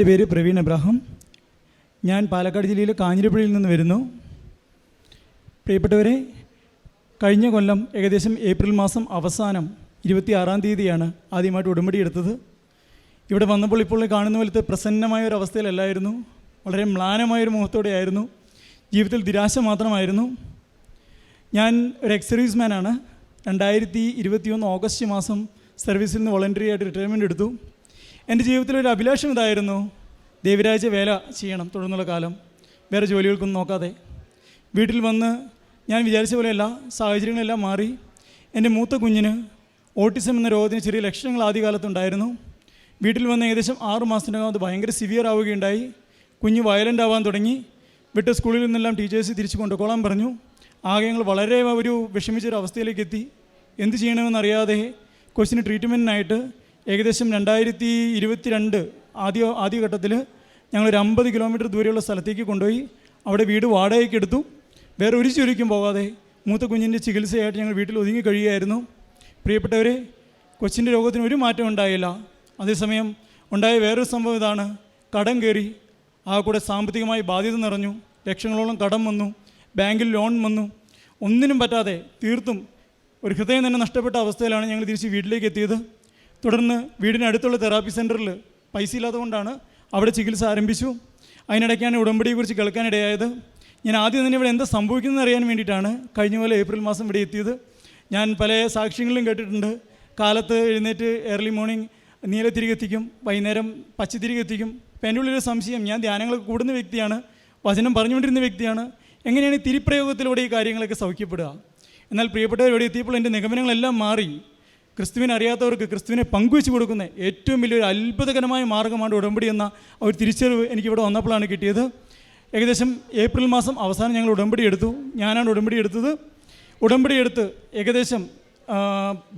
എന്റെ പേര് പ്രവീൺ എബ്രാഹിം ഞാൻ പാലക്കാട് ജില്ലയിലെ കാഞ്ഞിരപ്പള്ളിയിൽ നിന്ന് വരുന്നു. പ്രിയപ്പെട്ടവരെ കഴിഞ്ഞ കൊല്ലം ഏകദേശം ഏപ്രിൽ മാസം അവസാനം ഇരുപത്തിയാറാം തീയതിയാണ് ആദ്യമായിട്ട് ഉടമ്പടി എടുത്തത്. ഇവിടെ വന്നപ്പോൾ ഇപ്പോൾ കാണുന്ന പോലത്തെ പ്രസന്നമായ ഒരു അവസ്ഥയിലല്ലായിരുന്നു. വളരെ മ്ലാനമായൊരു മുഖത്തോടെയായിരുന്നു ജീവിതത്തിൽ നിരാശ മാത്രമായിരുന്നു. ഞാൻ ഒരു എക്സ് സർവീസ്മാനാണ് രണ്ടായിരത്തി ഇരുപത്തിയൊന്ന് ഓഗസ്റ്റ് മാസം സർവീസിൽ നിന്ന് വോളണ്ടറി ആയിട്ട് റിട്ടയർമെന്റ് എടുത്തു. എന്റെ ജീവിതത്തിൽ ഒരു അഭിലാഷം ഇതായിരുന്നു. ദേവിരാജ വേല ചെയ്യണം തുടർന്നുള്ള കാലം. വേറെ ജോലികൾക്കൊന്നും നോക്കാതെ. വീട്ടിൽ വന്ന് ഞാൻ വിചാരിച്ച പോലെയല്ല സാഹചര്യങ്ങളെല്ലാം മാറി. എന്റെ മൂത്ത കുഞ്ഞിന് ഓട്ടിസം എന്ന രോഗത്തിന് ചെറിയ ലക്ഷണങ്ങൾ ആദ്യകാലത്തുണ്ടായിരുന്നു. വീട്ടിൽ വന്ന് ഏകദേശം ആറു മാസത്തിനകം അത് ഭയങ്കര സിവിയർ ആവുകയുണ്ടായി. കുഞ്ഞ് വയലന്റ് ആവാൻ തുടങ്ങി. വിട്ട് സ്കൂളിൽ നിന്നെല്ലാം ടീച്ചേഴ്സ് തിരിച്ചു കൊണ്ടുപോകാൻ പറഞ്ഞു. ആകെ ഞങ്ങൾ വളരെ ഒരു വിഷമിച്ചൊരു അവസ്ഥയിലേക്ക് എത്തി. എന്ത് ചെയ്യണമെന്നറിയാതെ കൊച്ചിന് ട്രീറ്റ്മെന്റിനായിട്ട് ഏകദേശം രണ്ടായിരത്തി ഇരുപത്തി രണ്ട് ആദ്യ ആദ്യഘട്ടത്തിൽ ഞങ്ങളൊരു അമ്പത് കിലോമീറ്റർ ദൂരെയുള്ള സ്ഥലത്തേക്ക് കൊണ്ടുപോയി അവിടെ വീട് വാടകയ്ക്ക് എടുത്തു. വേറെ ഒരു ജോലിക്കും പോകാതെ മൂത്ത കുഞ്ഞിന്റെ ചികിത്സയായിട്ട് ഞങ്ങൾ വീട്ടിൽ ഒതുങ്ങി കഴിയുകയായിരുന്നു. പ്രിയപ്പെട്ടവരെ കൊച്ചിന്റെ രോഗത്തിന് ഒരു മാറ്റം ഉണ്ടായില്ല. അതേസമയം ഉണ്ടായ വേറൊരു സംഭവം ഇതാണ്. കടം കയറി ആ കൂടെ സാമ്പത്തികമായി ബാധ്യത നിറഞ്ഞു. ലക്ഷങ്ങളോളം കടം വന്നു. ബാങ്കിൽ ലോൺ വന്നു. ഒന്നിനും പറ്റാതെ തീർത്തും ഒരു ഹൃദയം തന്നെ നഷ്ടപ്പെട്ട അവസ്ഥയിലാണ് ഞങ്ങൾ തിരിച്ച് വീട്ടിലേക്ക് എത്തിയത്. തുടർന്ന് വീടിനടുത്തുള്ള തെറാപ്പി സെന്ററിൽ പൈസ ഇല്ലാത്തതുകൊണ്ടാണ് അവിടെ ചികിത്സ ആരംഭിച്ചു. അതിനിടയ്ക്കാണ് ഉടമ്പടിയെക്കുറിച്ച് കേൾക്കാനിടയായത് ഞാൻ ആദ്യം തന്നെ ഇവിടെ എന്താ സംഭവിക്കുന്നത് അറിയാൻ വേണ്ടിയിട്ടാണ് കഴിഞ്ഞ പോലെ ഏപ്രിൽ മാസം ഇവിടെ എത്തിയത്. ഞാൻ പല സാക്ഷ്യങ്ങളും കേട്ടിട്ടുണ്ട്. കാലത്ത് എഴുന്നേറ്റ് ഏർലി മോർണിംഗ് നീലത്തിരികെ എത്തിക്കും വൈകുന്നേരം പച്ചത്തിരികെ എത്തിക്കും. അപ്പം എന്റെ ഉള്ളിലൊരു സംശയം ഞാൻ ധ്യാനങ്ങളൊക്കെ കൂടുന്ന വ്യക്തിയാണ് വചനം പറഞ്ഞുകൊണ്ടിരുന്ന വ്യക്തിയാണ്. എങ്ങനെയാണ് ഈ തിരിപ്രയോഗത്തിലൂടെ ഈ കാര്യങ്ങളൊക്കെ സൗഖ്യപ്പെടുക? എന്നാൽ പ്രിയപ്പെട്ടവരോട് എത്തിയപ്പോൾ എന്റെ നിഗമനങ്ങളെല്ലാം മാറി. ക്രിസ്തുവിനെ അറിയാത്തവർക്ക് ക്രിസ്തുവിനെ പങ്കുവെച്ച് കൊടുക്കുന്ന ഏറ്റവും വലിയൊരു അത്ഭുതകരമായ മാർഗമാണ് ഉടമ്പടി എന്ന ഒരു തിരിച്ചറിവ് എനിക്കിവിടെ വന്നപ്പോഴാണ് കിട്ടിയത്. ഏകദേശം ഏപ്രിൽ മാസം അവസാനം ഞങ്ങൾ ഉടമ്പടി എടുത്തു. ഞാനാണ് ഉടമ്പടി എടുത്തത്. ഉടമ്പടി എടുത്ത് ഏകദേശം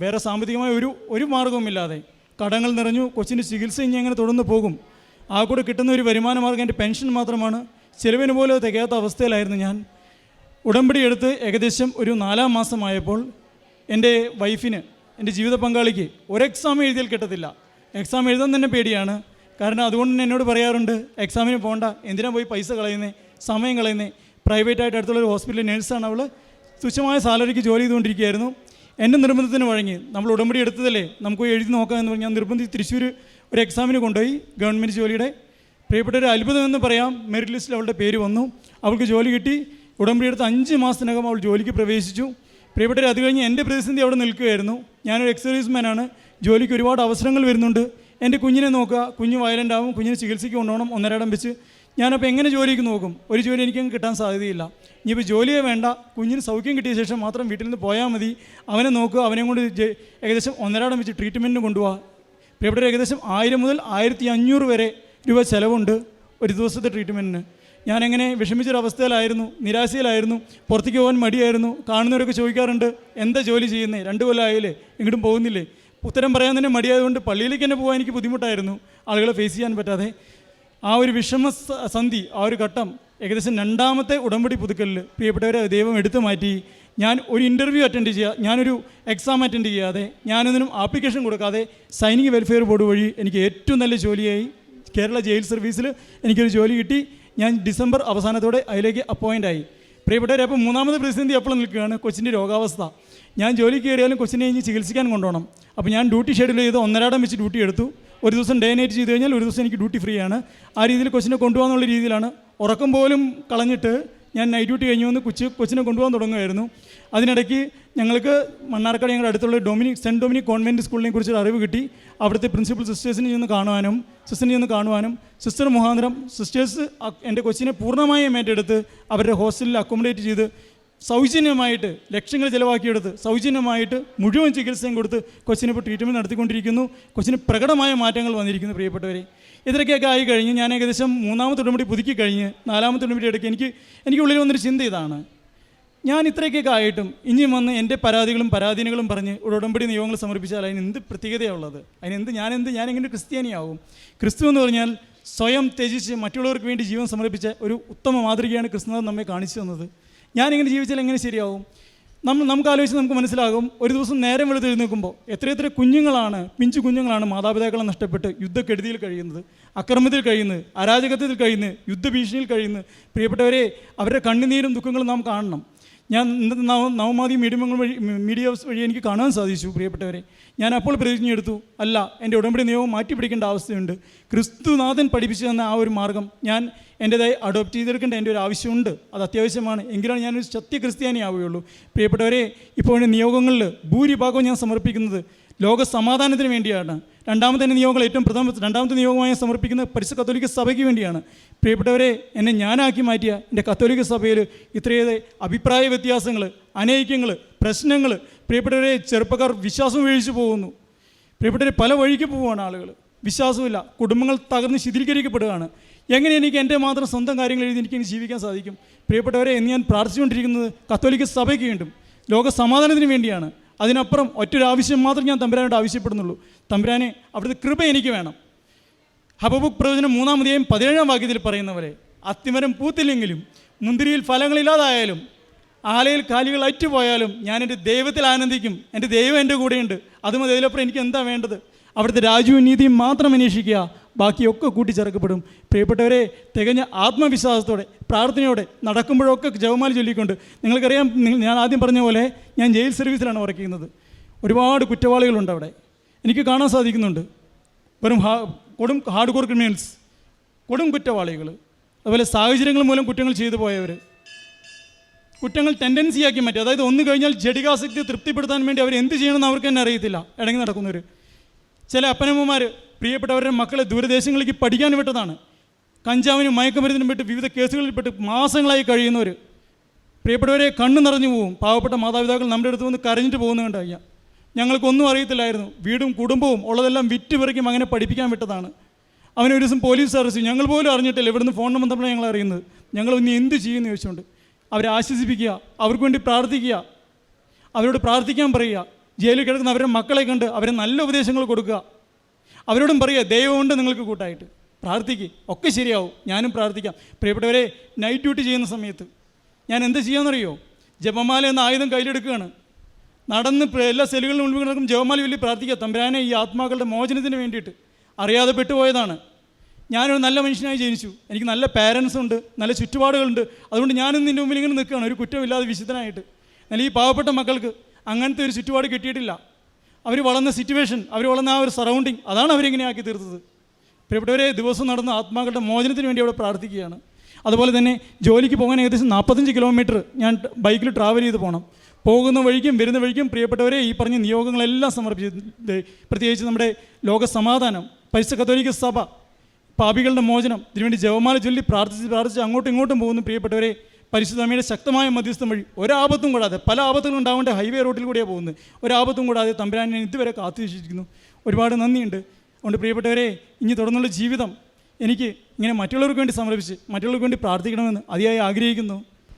വേറെ സാമ്പത്തികമായ ഒരു ഒരു മാർഗവുമില്ലാതെ കടങ്ങൾ നിറഞ്ഞു. കൊച്ചിന്റെ ചികിത്സ ഇനി അങ്ങനെ തുടർന്ന് പോകും. ആ കൂടെ കിട്ടുന്ന ഒരു വരുമാന മാർഗം എന്റെ പെൻഷൻ മാത്രമാണ്. ചിലവിന് പോലും തികയാത്ത അവസ്ഥയിലായിരുന്നു ഞാൻ. ഉടമ്പടി എടുത്ത് ഏകദേശം ഒരു നാലാം മാസമായപ്പോൾ എന്റെ വൈഫിന് എന്റെ ജീവിത പങ്കാളിക്ക് ഒരു എക്സാം എഴുതിയാൽ കിട്ടത്തില്ല. എക്സാം എഴുതാൻ തന്നെ പേടിയാണ്. കാരണം അതുകൊണ്ട് തന്നെ എന്നോട് പറയാറുണ്ട് എക്സാമിന് പോകണ്ട എന്തിനാ പോയി പൈസ കളയുന്നേ സമയം കളയുന്നേ? പ്രൈവറ്റായിട്ട് അടുത്തുള്ള ഒരു ഹോസ്പിറ്റലിൽ നേഴ്സാണ് അവൾ തുച്ഛമായ സാലറിക്ക് ജോലി ചെയ്തുകൊണ്ടിരിക്കുകയായിരുന്നു. എന്റെ നിർബന്ധത്തിന് വഴങ്ങി. നമ്മൾ ഉടമ്പടി എടുത്തതല്ലേ നമുക്ക് എഴുതി നോക്കാം എന്ന് പറഞ്ഞ് നിർബന്ധി തൃശ്ശൂർ ഒരു എക്സാമിന് കൊണ്ടുപോയി ഗവൺമെന്റ് ജോലിയുടെ. പ്രിയപ്പെട്ട ഒരു അത്ഭുതം എന്ന് പറയാം മെറിറ്റ് ലിസ്റ്റിൽ അവളുടെ പേര് വന്നു. അവൾക്ക് ജോലി കിട്ടി. ഉടമ്പടി എടുത്ത് അഞ്ച് മാസത്തിനകം അവൾ ജോലിക്ക് പ്രവേശിച്ചു. പ്രിയപ്പെട്ടവർ അത് കഴിഞ്ഞ് എന്റെ പ്രതിസന്ധി അവിടെ നിൽക്കുകയായിരുന്നു. ഞാനൊരു എക്സർവീസ്മാനാണ് ജോലിക്ക് ഒരുപാട് അവസരങ്ങൾ വരുന്നുണ്ട്. എന്റെ കുഞ്ഞിനെ നോക്കുക. കുഞ്ഞ് വയലന്റ് ആവും. കുഞ്ഞിനെ ചികിത്സയ്ക്ക് കൊണ്ടുപോകണം. ഒന്നരടം വെച്ച് ഞാനപ്പോൾ എങ്ങനെ ജോലിക്ക് നോക്കും? ഒരു ജോലി എനിക്കങ്ങ് കിട്ടാൻ സാധ്യതയില്ല. ഇനിയിപ്പോൾ ജോലിയെ വേണ്ട. കുഞ്ഞിന് സൗഖ്യം കിട്ടിയ ശേഷം മാത്രം വീട്ടിൽ നിന്ന് പോയാൽ മതി. അവനെ നോക്കുക. അവനെ കൊണ്ട് ഏകദേശം ഒന്നരാടം വെച്ച് ട്രീറ്റ്മെന്റിന് കൊണ്ടുപോകുക പ്രിയപ്പെട്ടവർ ഏകദേശം ആയിരം മുതൽ ആയിരത്തി അഞ്ഞൂറ് വരെ രൂപ ചിലവുണ്ട് ഒരു ദിവസത്തെ ട്രീറ്റ്മെന്റിന് ഞാനെങ്ങനെ വിഷമിച്ചൊരവസ്ഥയിലായിരുന്നു നിരാശയിലായിരുന്നു പുറത്തേക്ക് പോകാൻ മടിയായിരുന്നു കാണുന്നവരൊക്കെ ചോദിക്കാറുണ്ട് എന്താ ജോലി ചെയ്യുന്നത് രണ്ട് കൊല്ലം ആയില്ലേ? എങ്ങോട്ടും പോകുന്നില്ലേ? ഉത്തരം പറയാൻ തന്നെ മടിയായതുകൊണ്ട് പള്ളിയിലേക്ക് തന്നെ പോകാൻ എനിക്ക് ബുദ്ധിമുട്ടായിരുന്നു ആളുകളെ ഫേസ് ചെയ്യാൻ പറ്റാതെ. ആ ഒരു വിഷമ സന്ധി ആ ഒരു ഘട്ടം ഏകദേശം രണ്ടാമത്തെ ഉടമ്പടി പുതുക്കലിൽ പ്രിയപ്പെട്ടവരെ ദൈവം എടുത്തു മാറ്റി. ഞാൻ ഒരു ഇന്റർവ്യൂ അറ്റൻഡ് ചെയ്യുക ഞാനൊരു എക്സാം അറ്റൻഡ് ചെയ്യാതെ ഞാനൊന്നിനും ആപ്ലിക്കേഷൻ കൊടുക്കാതെ സൈനിക വെൽഫെയർ ബോർഡ് വഴി എനിക്ക് ഏറ്റവും നല്ല ജോലിയായി കേരള ജയിൽ സർവീസിൽ എനിക്കൊരു ജോലി കിട്ടി. ഞാൻ ഡിസംബർ അവസാനത്തോടെ അതിലേക്ക് അപ്പോയിന്റ് ആയി. പ്രിയപ്പെട്ടവരെ അപ്പോൾ മൂന്നാമത് പ്രതിസന്ധി അപ്പോൾ നിൽക്കുകയാണ്. കൊച്ചിന്റെ രോഗാവസ്ഥ. ഞാൻ ജോലിക്ക് കയറിയാലും കൊച്ചിനെ ഇനി ചികിത്സിക്കാൻ കൊണ്ടുപോകണം. അപ്പോൾ ഞാൻ ഡ്യൂട്ടി ഷെഡ്യൂൾ ചെയ്ത് ഒന്നരാടം വെച്ച് ഡ്യൂട്ടി എടുത്തു. ഒരു ദിവസം ഡേ നൈറ്റ് ചെയ്ത് കഴിഞ്ഞാൽ ഒരു ദിവസം എനിക്ക് ഡ്യൂട്ടി ഫ്രീ ആണ്. ആ രീതിയിൽ കൊച്ചിനെ കൊണ്ടുപോകാന്നുള്ള രീതിയിലാണ്. ഉറക്കം പോലും കളഞ്ഞിട്ട് ഞാൻ നൈറ്റ് ഡ്യൂട്ടി കഴിഞ്ഞു വന്ന് കൊച്ചു കൊച്ചിനെ കൊണ്ടുപോകാൻ തുടങ്ങുമായിരുന്നു അതിനിടയ്ക്ക് ഞങ്ങൾക്ക് മണ്ണാർക്കാട് ഞങ്ങളുടെ അടുത്തുള്ള ഡൊമിനിക് സെന്റ് ഡൊമിനിക് കോൺവെന്റ് സ്കൂളിനെ കുറിച്ചൊരു അറിവ് കിട്ടി. അവിടുത്തെ പ്രിൻസിപ്പൽ സിസ്റ്റേഴ്സിനെ ചെന്ന് കാണുവാനും സിസ്റ്ററിനെ ചെന്ന് കാണുവാനും സിസ്റ്റർ മുഖാന്തരം സിസ്റ്റേഴ്സ് എന്റെ കൊച്ചിനെ പൂർണമായും ഏറ്റെടുത്ത് അവരുടെ ഹോസ്റ്റലിൽ അക്കോമഡേറ്റ് ചെയ്ത് സൗജന്യമായിട്ട് ലക്ഷങ്ങൾ ചിലവാക്കിയെടുത്ത് സൗജന്യമായിട്ട് മുഴുവൻ ചികിത്സയും കൊടുത്ത് കൊച്ചിനെ ഇപ്പോൾ ട്രീറ്റ്മെന്റ് നടത്തിക്കൊണ്ടിരിക്കുന്നു. കൊച്ചിന് പ്രകടമായ മാറ്റങ്ങൾ വന്നിരിക്കുന്നു പ്രിയപ്പെട്ടവരെ. ഇതിലൊക്കെയൊക്കെ ആയി കഴിഞ്ഞ് ഞാൻ ഏകദേശം മൂന്നാമത്തെ ഉടമ്പടി പുതുക്കി കഴിഞ്ഞ് നാലാമത്തെ ഉടമ്പടി എടുക്കുക എനിക്ക് എനിക്ക് ഉള്ളിൽ വന്നൊരു ചിന്ത ഇതാണ്. ഞാൻ ഇത്രയൊക്കെ ആയിട്ടും ഇനിയും വന്ന് എന്റെ പരാതികളും പരാധീനങ്ങളും പറഞ്ഞ് ഒരു ഉടമ്പടി നിയമങ്ങൾ സമർപ്പിച്ചാൽ അതിന് എന്ത് പ്രത്യേകതയുള്ളത്? അതിനെന്ത് ഞാനെന്ത് ഞാനെങ്ങനെ ക്രിസ്ത്യാനിയാവും? ക്രിസ്തു എന്ന് പറഞ്ഞാൽ സ്വയം ത്യജിച്ച് മറ്റുള്ളവർക്ക് വേണ്ടി ജീവൻ സമർപ്പിച്ച ഒരു ഉത്തമ മാതൃകയാണ് ക്രിസ്തുനാഥൻ നമ്മെ കാണിച്ചു തന്നത്. ഞാനിങ്ങനെ ജീവിച്ചാൽ എങ്ങനെ ശരിയാവും? നമ്മൾ നമുക്ക് ആലോചിച്ച് നമുക്ക് മനസ്സിലാകും ഒരു ദിവസം നേരം വെളുത്ത് എഴുന്നേൽക്കുമ്പോൾ എത്രയെത്ര കുഞ്ഞുങ്ങളാണ് പിഞ്ചു കുഞ്ഞുങ്ങളാണ് മാതാപിതാക്കളെ നഷ്ടപ്പെട്ട് യുദ്ധക്കെടുതിയിൽ കഴിയുന്നത് അക്രമത്തിൽ കഴിയുന്നത് അരാജകത്വത്തിൽ കഴിയുന്നത് യുദ്ധഭീഷണിയിൽ കഴിയുന്നത്. പ്രിയപ്പെട്ടവരെ അവരുടെ കണ്ണുനീരും ദുഃഖങ്ങളും നാം കാണണം. ഞാൻ ഇന്നത്തെ നവ നവമാധ്യമ മീഡിയങ്ങൾ വഴി മീഡിയ വഴി എനിക്ക് കാണാൻ സാധിച്ചു പ്രിയപ്പെട്ടവരെ. ഞാൻ അപ്പോൾ പ്രതിജ്ഞയെടുത്തു അല്ല എന്റെ ഉടമ്പടി നിയമം മാറ്റി പിടിക്കേണ്ട അവസ്ഥയുണ്ട്. ക്രിസ്തുനാഥൻ പഠിപ്പിച്ചു തന്ന ആ ഒരു മാർഗം ഞാൻ എന്റെതായി അഡോപ്റ്റ് ചെയ്തെടുക്കേണ്ട എന്റെ ഒരു ആവശ്യമുണ്ട്. അത് അത്യാവശ്യമാണ്. എങ്കിലാണ് ഞാനൊരു സത്യ ക്രിസ്ത്യാനി ആവുകയുള്ളൂ പ്രിയപ്പെട്ടവരെ ഇപ്പോൾ എന്റെ നിയോഗങ്ങളിൽ ഭൂരിഭാഗവും ഞാൻ സമർപ്പിക്കുന്നത് ലോക സമാധാനത്തിന് വേണ്ടിയാണ്. രണ്ടാമത്തെ നിയോഗങ്ങൾ ഏറ്റവും പ്രധാന രണ്ടാമത്തെ നിയോഗമായി സമർപ്പിക്കുന്ന പരിശുദ്ധ കത്തോലിക്ക സഭയ്ക്ക് വേണ്ടിയാണ്. പ്രിയപ്പെട്ടവരെ എന്നെ ഞാനാക്കി മാറ്റിയ എന്റെ കത്തോലിക്ക സഭയിൽ ഇത്രയേറെ അഭിപ്രായ വ്യത്യാസങ്ങൾ അനൈക്യങ്ങൾ പ്രശ്നങ്ങൾ പ്രിയപ്പെട്ടവരെ ചെറുപ്പക്കാർ വിശ്വാസം വീഴിച്ചു പോകുന്നു. പ്രിയപ്പെട്ടവരെ പല വഴിക്ക് പോവുകയാണ് ആളുകൾ. വിശ്വാസമില്ല. കുടുംബങ്ങൾ തകർന്ന് ശിഥിലീകരിക്കപ്പെടുകയാണ്. എങ്ങനെ എനിക്ക് എന്റെ മാത്രം സ്വന്തം കാര്യങ്ങൾ എഴുതി എനിക്ക് ജീവിക്കാൻ സാധിക്കും? പ്രിയപ്പെട്ടവരെ എന്ന് ഞാൻ പ്രാർത്ഥിച്ചുകൊണ്ടിരിക്കുന്നത് കത്തോലിക്ക സഭയ്ക്ക് വേണ്ടും. ലോക സമാധാനത്തിന് വേണ്ടിയാണ്. അതിനപ്പുറം ഒറ്റൊരാവശ്യം മാത്രം ഞാൻ തമ്പുരാനോട് ആവശ്യപ്പെടുന്നുള്ളൂ. തമ്പുരാനെ അവിടുത്തെ കൃപ എനിക്ക് വേണം. ഹബബുക്ക് പ്രവചനം മൂന്നാമതേയും പതിനേഴാം വാക്യത്തിൽ പറയുന്നവരെ അത്തിമരം പൂത്തില്ലെങ്കിലും മുന്തിരിയിൽ ഫലങ്ങളില്ലാതായാലും ആലയിൽ കാലികൾ അറ്റുപോയാലും ഞാൻ എന്റെ ദൈവത്തിൽ ആനന്ദിക്കും. എന്റെ ദൈവം എന്റെ കൂടെയുണ്ട്. അതുമതിലപ്പുറം എനിക്ക് എന്താ വേണ്ടത്? അവിടുത്തെ രാജുവും നീതിയും മാത്രം അന്വേഷിക്കുക. ബാക്കിയൊക്കെ കൂട്ടിച്ചേർക്കപ്പെടും. പ്രിയപ്പെട്ടവരെ തികഞ്ഞ ആത്മവിശ്വാസത്തോടെ പ്രാർത്ഥനയോടെ നടക്കുമ്പോഴൊക്കെ ജവമാല ചൊല്ലിക്കൊണ്ട് നിങ്ങൾക്കറിയാം നിങ്ങൾ- ഞാൻ ആദ്യം പറഞ്ഞ പോലെ ഞാൻ ജയിൽ സർവീസിലാണ് വർക്ക് ചെയ്യുന്നത്. ഒരുപാട് കുറ്റവാളികളുണ്ട് അവിടെ. എനിക്ക് കാണാൻ സാധിക്കുന്നുണ്ട്. വെറും ഹാ കൊടും ഹാർഡ് കോർ ക്രിമിനൽസ് കൊടും കുറ്റവാളികൾ അതുപോലെ സാഹചര്യങ്ങൾ മൂലം കുറ്റങ്ങൾ ചെയ്തു പോയവർ കുറ്റങ്ങൾ ടെൻഡൻസിയാക്കി മാറ്റി. അതായത് ഒന്ന് കഴിഞ്ഞാൽ ജഡികാസക്തി തൃപ്തിപ്പെടുത്താൻ വേണ്ടി അവർ എന്ത് ചെയ്യണമെന്ന് അവർക്ക് തന്നെ അറിയത്തില്ല. ഇടങ്ങി നടക്കുന്നവർ ചില അപ്പനമ്മമാർ പ്രിയപ്പെട്ടവരുടെ മക്കളെ ദൂരദേശങ്ങളിലേക്ക് പഠിക്കാൻ വിട്ടതാണ്. കഞ്ചാവിനും മയക്കുമരുന്നിനും പെട്ട് വിവിധ കേസുകളിൽ പെട്ട് മാസങ്ങളായി കഴിയുന്നവർ പ്രിയപ്പെട്ടവരെ കണ്ണു നിറഞ്ഞു പോവും. പാവപ്പെട്ട മാതാപിതാക്കൾ നമ്മുടെ അടുത്ത് വന്ന് കരഞ്ഞിട്ട് പോകുന്നുണ്ട് അയ്യ ഞങ്ങൾക്കൊന്നും അറിയത്തില്ലായിരുന്നു. വീടും കുടുംബവും ഉള്ളതെല്ലാം വിറ്റ് പിറക്കും അങ്ങനെ പഠിപ്പിക്കാൻ വിട്ടതാണ്. അവനെ ഒരു ദിവസം പോലീസ് സർവീസ് ഞങ്ങൾ പോലും അറിഞ്ഞിട്ടില്ല ഇവിടുന്ന് ഫോൺ നമ്പർ തമ്മിലാണ് ഞങ്ങൾ അറിയുന്നത്. ഞങ്ങൾ ഇനി എന്ത് ചെയ്യുമെന്ന് ചോദിച്ചുകൊണ്ട് അവരെ ആശ്വസിപ്പിക്കുക അവർക്ക് വേണ്ടി പ്രാർത്ഥിക്കുക അവരോട് പ്രാർത്ഥിക്കാൻ പറയുക. ജയിലിൽ കിടക്കുന്ന അവരുടെ മക്കളെ കണ്ട് അവരെ നല്ല ഉപദേശങ്ങൾ കൊടുക്കുക. അവരോടും പറയുക ദൈവമുണ്ട് നിങ്ങൾക്ക് കൂട്ടായിട്ട്. പ്രാർത്ഥിക്കുക ഒക്കെ ശരിയാവും. ഞാനും പ്രാർത്ഥിക്കാം. പ്രിയപ്പെട്ടവരെ നൈറ്റ് ഡ്യൂട്ടി ചെയ്യുന്ന സമയത്ത് ഞാൻ എന്ത് ചെയ്യാമെന്നറിയോ ജപമാല എന്ന ആയുധം കയ്യിലെടുക്കുകയാണ്. നടന്ന് എല്ലാ സെല്ലുകളിലും മുൻപിൽ കിടക്കും ജപമാല വലിയ പ്രാർത്ഥിക്കുക. തമ്പുരാനെ ഈ ആത്മാക്കളുടെ മോചനത്തിന് വേണ്ടിയിട്ട്. അറിയാതെ പെട്ടുപോയതാണ്. ഞാനൊരു നല്ല മനുഷ്യനായി ജനിച്ചു. എനിക്ക് നല്ല പാരൻസ് ഉണ്ട് നല്ല ചുറ്റുപാടുകളുണ്ട്. അതുകൊണ്ട് ഞാനും നിന്റെ മുമ്പിൽ ഇങ്ങനെ നിൽക്കുകയാണ്. ഒരു കുറ്റമില്ലാതെ വിശുദ്ധനായിട്ട്. എന്നാൽ ഈ പാവപ്പെട്ട മക്കൾക്ക് അങ്ങനത്തെ ഒരു ചുറ്റുപാട് കിട്ടിയിട്ടില്ല. അവർ വളർന്ന സിറ്റുവേഷൻ അവർ വളർന്ന ആ ഒരു സറൗണ്ടിങ് അതാണ് അവരിങ്ങനെ ആക്കി തീർത്തത്. പ്രിയപ്പെട്ടവരെ ദിവസം നടന്ന ആത്മാക്കളുടെ മോചനത്തിന് വേണ്ടി അവിടെ പ്രാർത്ഥിക്കുകയാണ്. അതുപോലെ തന്നെ ജോലിക്ക് പോകാൻ ഏകദേശം നാൽപ്പത്തഞ്ച് കിലോമീറ്റർ ഞാൻ ബൈക്കിൽ ട്രാവൽ ചെയ്ത് പോകണം പോകുന്ന വഴിക്കും വരുന്ന വഴിക്കും പ്രിയപ്പെട്ടവരെ ഈ പറഞ്ഞ നിയോഗങ്ങളെല്ലാം സമർപ്പിച്ച് പ്രത്യേകിച്ച് നമ്മുടെ ലോക സമാധാനം പരിശുദ്ധ കത്തോലിക്ക സഭ പാപികളുടെ മോചനം ഇതിനുവേണ്ടി ജവമാല ചൊല്ലി പ്രാർത്ഥിച്ച് പ്രാർത്ഥിച്ച് അങ്ങോട്ടും ഇങ്ങോട്ടും പോകുന്ന പ്രിയപ്പെട്ടവരെ പരിശുദ്ധമ്മയുടെ ശക്തമായ മധ്യസ്ഥം വഴി ഒരാപത്തും കൂടാതെ പല ആപത്തുകളും ഉണ്ടാവേണ്ട ഹൈവേ റോഡിൽ കൂടിയാണ് പോകുന്നത്. ഒരാപത്തും കൂടാതെ തമ്പുരാനെ ഇതുവരെ കാത്തു വെച്ചിരിക്കുന്നു ഒരുപാട് നന്ദിയുണ്ട്. അതുകൊണ്ട് പ്രിയപ്പെട്ടവരെ ഇനി തുടർന്നുള്ള ജീവിതം എനിക്ക് ഇങ്ങനെ മറ്റുള്ളവർക്ക് വേണ്ടി സമർപ്പിച്ച് മറ്റുള്ളവർക്ക് വേണ്ടി പ്രാർത്ഥിക്കണമെന്ന് അതിയായി ആഗ്രഹിക്കുന്നു.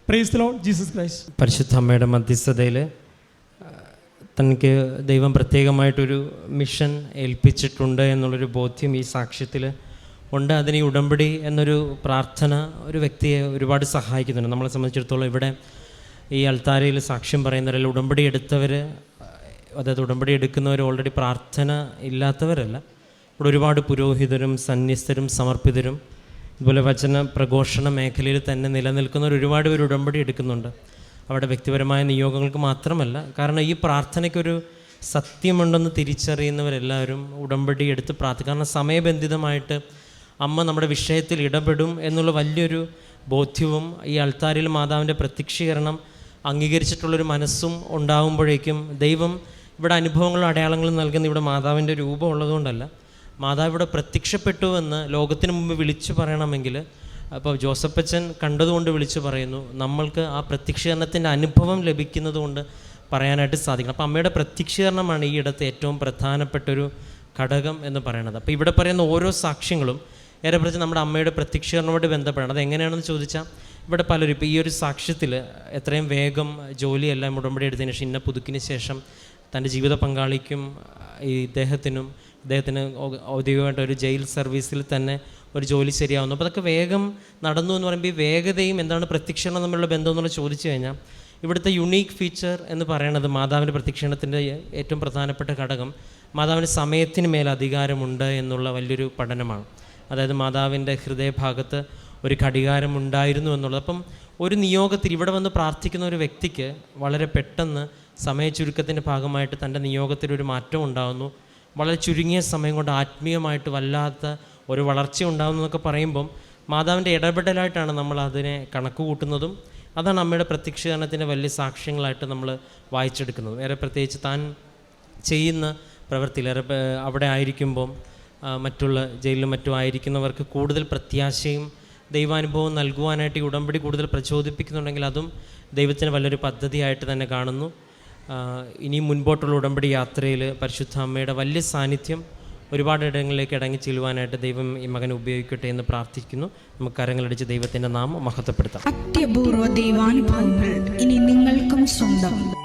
പ്രൈസ് ലോ ജീസസ് ക്രൈസ്റ്റ് പരിശുദ്ധ അമ്മയുടെ മധ്യസ്ഥതയിൽ തനിക്ക് ദൈവം പ്രത്യേകമായിട്ടൊരു മിഷൻ ഏൽപ്പിച്ചിട്ടുണ്ട് എന്നുള്ളൊരു ബോധ്യം ഈ സാക്ഷ്യത്തിൽ ഉണ്ട്. അതിന് ഉടമ്പടി എന്നൊരു പ്രാർത്ഥന ഒരു വ്യക്തിയെ ഒരുപാട് സഹായിക്കുന്നുണ്ട്. നമ്മളെ സംബന്ധിച്ചിടത്തോളം ഇവിടെ ഈ അൾത്താരയിൽ സാക്ഷ്യം പറയുന്നവരല്ല. ഉടമ്പടി എടുത്തവർ അതായത് ഉടമ്പടി എടുക്കുന്നവർ ഓൾറെഡി പ്രാർത്ഥന ഇല്ലാത്തവരല്ല. ഇവിടെ ഒരുപാട് പുരോഹിതരും സന്യസ്തരും സമർപ്പിതരും ഇതുപോലെ വചന പ്രഘോഷണ മേഖലയിൽ തന്നെ നിലനിൽക്കുന്നവർ ഒരുപാട് പേര് ഉടമ്പടി എടുക്കുന്നുണ്ട്. അവിടെ വ്യക്തിപരമായ നിയോഗങ്ങൾക്ക് മാത്രമല്ല കാരണം ഈ പ്രാർത്ഥനയ്ക്കൊരു സത്യമുണ്ടെന്ന് തിരിച്ചറിയുന്നവരെല്ലാവരും ഉടമ്പടി എടുത്ത് പ്രാർത്ഥിക്കും. കാരണം സമയബന്ധിതമായിട്ട് അമ്മ നമ്മുടെ വിഷയത്തിൽ ഇടപെടും എന്നുള്ള വലിയൊരു ബോധ്യവും ഈ അൾത്താരിൽ മാതാവിന്റെ പ്രത്യക്ഷീകരണം അംഗീകരിച്ചിട്ടുള്ളൊരു മനസ്സും ഉണ്ടാകുമ്പോഴേക്കും ദൈവം ഇവിടെ അനുഭവങ്ങളും അടയാളങ്ങളും നൽകുന്ന ഇവിടെ മാതാവിന്റെ രൂപം ഉള്ളതുകൊണ്ടല്ല. മാതാവ് ഇവിടെ പ്രത്യക്ഷപ്പെട്ടു എന്ന് ലോകത്തിന് മുമ്പ് വിളിച്ചു പറയണമെങ്കിൽ അപ്പോൾ ജോസഫച്ചൻ കണ്ടതുകൊണ്ട് വിളിച്ചു പറയുന്നു നമ്മൾക്ക് ആ പ്രത്യക്ഷീകരണത്തിന്റെ അനുഭവം ലഭിക്കുന്നതുകൊണ്ട് പറയാനായിട്ട് സാധിക്കണം. അപ്പോൾ അമ്മയുടെ പ്രത്യക്ഷീകരണമാണ് ഈ ഇടത്ത് ഏറ്റവും പ്രധാനപ്പെട്ടൊരു ഘടകം എന്ന് പറയുന്നത്. അപ്പോൾ ഇവിടെ പറയുന്ന ഓരോ സാക്ഷ്യങ്ങളും ഏറെ പ്രത്യേകിച്ച് നമ്മുടെ അമ്മയുടെ പ്രത്യക്ഷീകരണവുമായിട്ട് ബന്ധപ്പെടണം. അത് എങ്ങനെയാണെന്ന് ചോദിച്ചാൽ ഇവിടെ പലരും ഇപ്പോൾ ഈ ഒരു സാക്ഷ്യത്തിൽ എത്രയും വേഗം ജോലിയെല്ലാം ഉടമ്പടി എടുത്തതിന് ശേഷം ഇന്ന പുതുക്കിന് ശേഷം തന്റെ ജീവിത പങ്കാളിക്കും ഈ ഇദ്ദേഹത്തിനും ഇദ്ദേഹത്തിന് ഔദ്യോഗികമായിട്ട് ഒരു ജയിൽ സർവീസിൽ തന്നെ ഒരു ജോലി ശരിയാവുന്നു. അപ്പോൾ അതൊക്കെ വേഗം നടന്നു എന്ന് പറയുമ്പോൾ ഈ വേഗതയും എന്താണ് പ്രത്യക്ഷണം തമ്മിലുള്ള ബന്ധം എന്നുള്ള ചോദിച്ചു കഴിഞ്ഞാൽ ഇവിടുത്തെ യുണീക്ക് ഫീച്ചർ എന്ന് പറയുന്നത് മാതാവിന്റെ പ്രത്യക്ഷണത്തിന്റെ ഏറ്റവും പ്രധാനപ്പെട്ട ഘടകം മാതാവിന് സമയത്തിന് മേൽ അധികാരമുണ്ട് എന്നുള്ള വലിയൊരു പഠനമാണ്. അതായത് മാതാവിന്റെ ഹൃദയഭാഗത്ത് ഒരു ഘടികാരം ഉണ്ടായിരുന്നു എന്നുള്ളത്. അപ്പം ഒരു നിയോഗത്തിൽ ഇവിടെ വന്ന് പ്രാർത്ഥിക്കുന്ന ഒരു വ്യക്തിക്ക് വളരെ പെട്ടെന്ന് സമയ ചുരുക്കത്തിന്റെ ഭാഗമായിട്ട് തന്റെ നിയോഗത്തിൽ ഒരു മാറ്റം ഉണ്ടാകുന്നു വളരെ ചുരുങ്ങിയ സമയം കൊണ്ട് ആത്മീയമായിട്ട് വല്ലാത്ത ഒരു വളർച്ച ഉണ്ടാകുന്നു എന്നൊക്കെ പറയുമ്പം മാതാവിന്റെ ഇടപെടലായിട്ടാണ് നമ്മൾ അതിനെ കണക്ക് കൂട്ടുന്നതും അതാണ് അമ്മയുടെ പ്രത്യക്ഷീകരണത്തിന്റെ വലിയ സാക്ഷ്യങ്ങളായിട്ട് നമ്മൾ വായിച്ചെടുക്കുന്നത്. വേറെ പ്രത്യേകിച്ച് താൻ ചെയ്യുന്ന പ്രവൃത്തിയിൽ അവിടെ ആയിരിക്കുമ്പം മറ്റുള്ള ജയിലിലും മറ്റും ആയിരിക്കുന്നവർക്ക് കൂടുതൽ പ്രത്യാശയും ദൈവാനുഭവം നൽകുവാനായിട്ട് ഈ ഉടമ്പടി കൂടുതൽ പ്രചോദിപ്പിക്കുന്നുണ്ടെങ്കിൽ അതും ദൈവത്തിന് വലിയൊരു പദ്ധതിയായിട്ട് തന്നെ കാണുന്നു. ഇനി മുൻപോട്ടുള്ള ഉടമ്പടി യാത്രയിൽ പരിശുദ്ധ അമ്മയുടെ വലിയ സാന്നിധ്യം ഒരുപാട് ഇടങ്ങളിലേക്ക് ഇടങ്ങി ചെല്ലുവാനായിട്ട് ദൈവം ഈ മകനെ ഉപയോഗിക്കട്ടെ എന്ന് പ്രാർത്ഥിക്കുന്നു. നമുക്ക് കരങ്ങളടിച്ച് ദൈവത്തിന്റെ നാമം മഹത്വപ്പെടുത്താം. അത്യപൂർവ ദൈവാനുഭവങ്ങൾ ഇനി നിങ്ങൾക്കും സ്വന്തം.